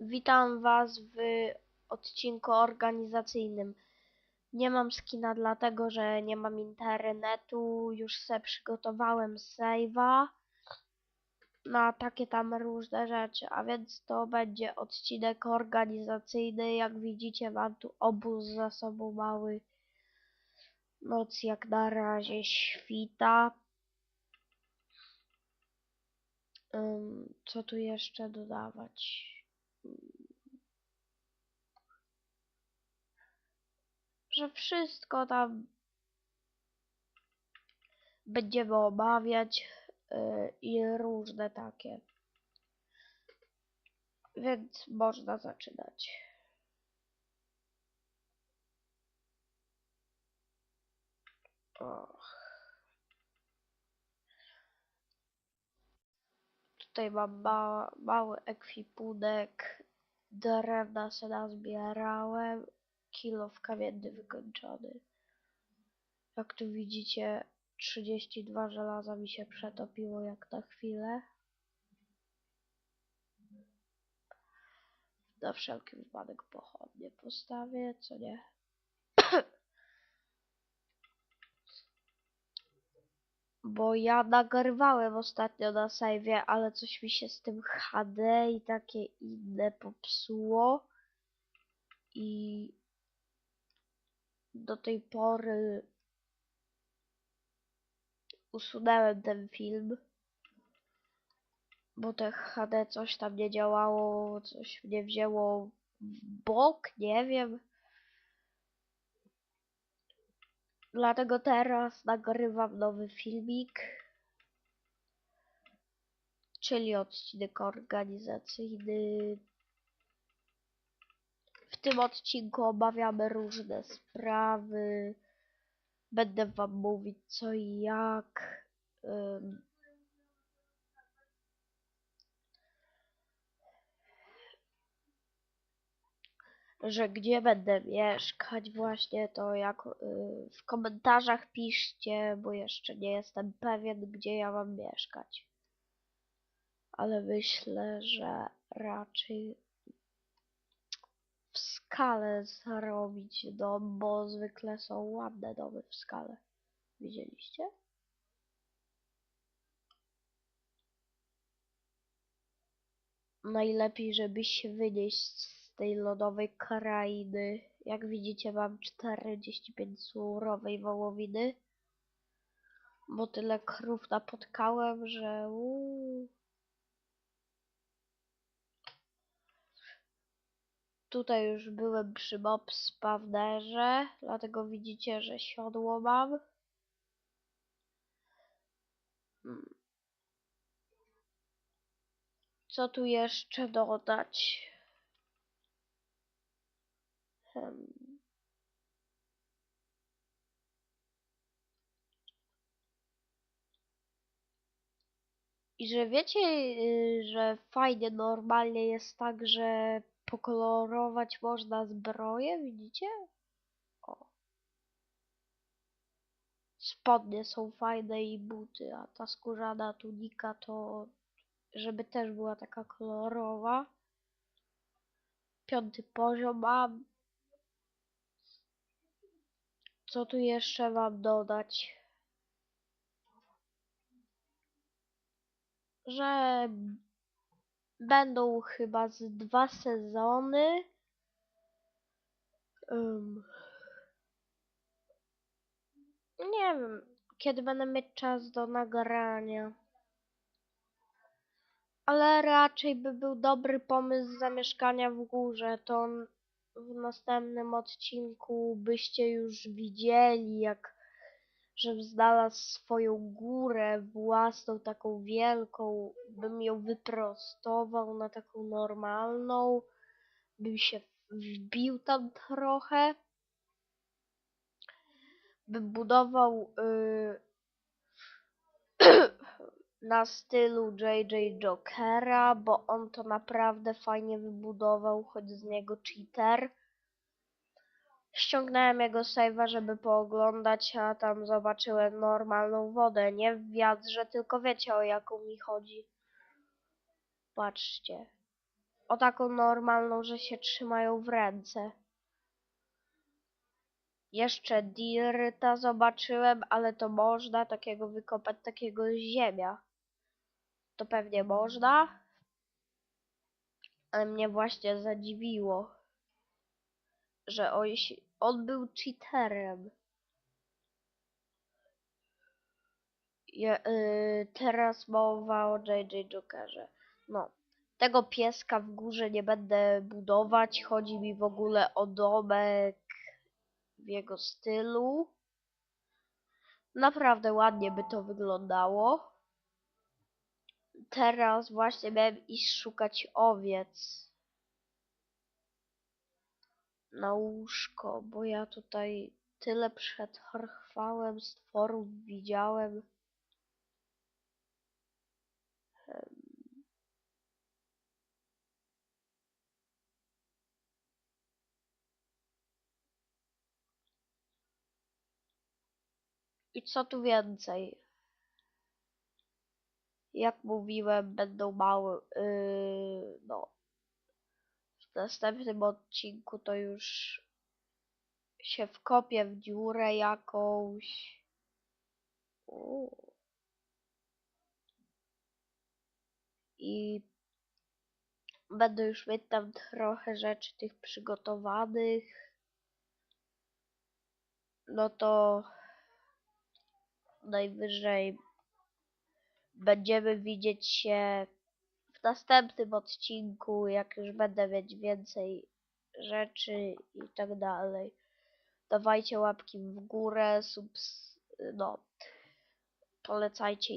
Witam Was w odcinku organizacyjnym. Nie mam skina dlatego, że nie mam internetu. Już se przygotowałem save'a na takie tam różne rzeczy, a więc to będzie odcinek organizacyjny. Jak widzicie mam tu obóz za sobą mały. Noc jak na razie świta. Ym, co tu jeszcze dodawać? Że wszystko tam będziemy omawiać yy, i różne takie. Więc można zaczynać. Och. Tutaj mam ma mały ekwipunek. Drewna se nazbierałem kilo w kamienny wykończony. Jak tu widzicie, 32 żelaza mi się przetopiło jak na chwilę. Na wszelki wypadek pochodnie postawię, co nie? Bo ja nagrywałem ostatnio na sejwie, ale coś mi się z tym HD i takie inne popsuło. I do tej pory usunąłem ten film, bo te HD coś tam nie działało, coś mnie wzięło w bok, nie wiem. Dlatego teraz nagrywam nowy filmik, czyli odcinek organizacyjny. Tym odcinku omawiamy różne sprawy. Będę wam mówić co i jak. Ym. że gdzie będę mieszkać właśnie, to jak y, w komentarzach piszcie, bo jeszcze nie jestem pewien, gdzie ja mam mieszkać. Ale myślę, że raczej w skale zrobić dom, bo zwykle są ładne domy w skale. Widzieliście? Najlepiej, żeby się wynieść z tej lodowej krainy. Jak widzicie, mam 45 surowej wołowiny. Bo tyle krów napotkałem, że uuu. Tutaj już byłem przy mob spawnerze, dlatego widzicie, że siodło mam. Hmm. Co tu jeszcze dodać? Hmm. I że wiecie, y, że fajnie normalnie jest tak, że pokolorować można zbroję, widzicie? O. Spodnie są fajne i buty, a ta skórzana tunika to, żeby też była taka kolorowa. Piąty poziom mam. Co tu jeszcze mam dodać? Że będą chyba z dwa sezony. Um, nie wiem, kiedy będę mieć czas do nagrania. Ale raczej by był dobry pomysł zamieszkania w górze. To w następnym odcinku byście już widzieli, jak żebym znalazł swoją górę własną, taką wielką, bym ją wyprostował na taką normalną, bym się wbił tam trochę, bym budował yy, na stylu JJ Jokera, bo on to naprawdę fajnie wybudował, choć z niego cheater. Ściągnąłem jego save'a, żeby pooglądać, a tam zobaczyłem normalną wodę, nie w wiadrze, tylko wiecie o jaką mi chodzi. Patrzcie. o taką normalną, że się trzymają w ręce. Jeszcze dirta zobaczyłem, ale to można takiego wykopać, takiego ziemia. To pewnie można. Ale mnie właśnie zadziwiło, że on, się- on był cheaterem. Je, y, teraz mowa JJ Jokerze. No, tego pieska w górze nie będę budować. Chodzi mi w ogóle o domek w jego stylu. Naprawdę ładnie by to wyglądało. Teraz właśnie miałem iść szukać owiec na łóżko, bo ja tutaj tyle przetrwałem, stworów widziałem. I co tu więcej? Jak mówiłem, będą małe. Yy, no. Następnym odcinku to już się wkopię w dziurę jakąś. I będę już mieć tam trochę rzeczy tych przygotowanych. No to najwyżej będziemy widzieć się w następnym odcinku, jak już będę mieć więcej rzeczy i tak dalej. Dawajcie łapki w górę, subs... no, polecajcie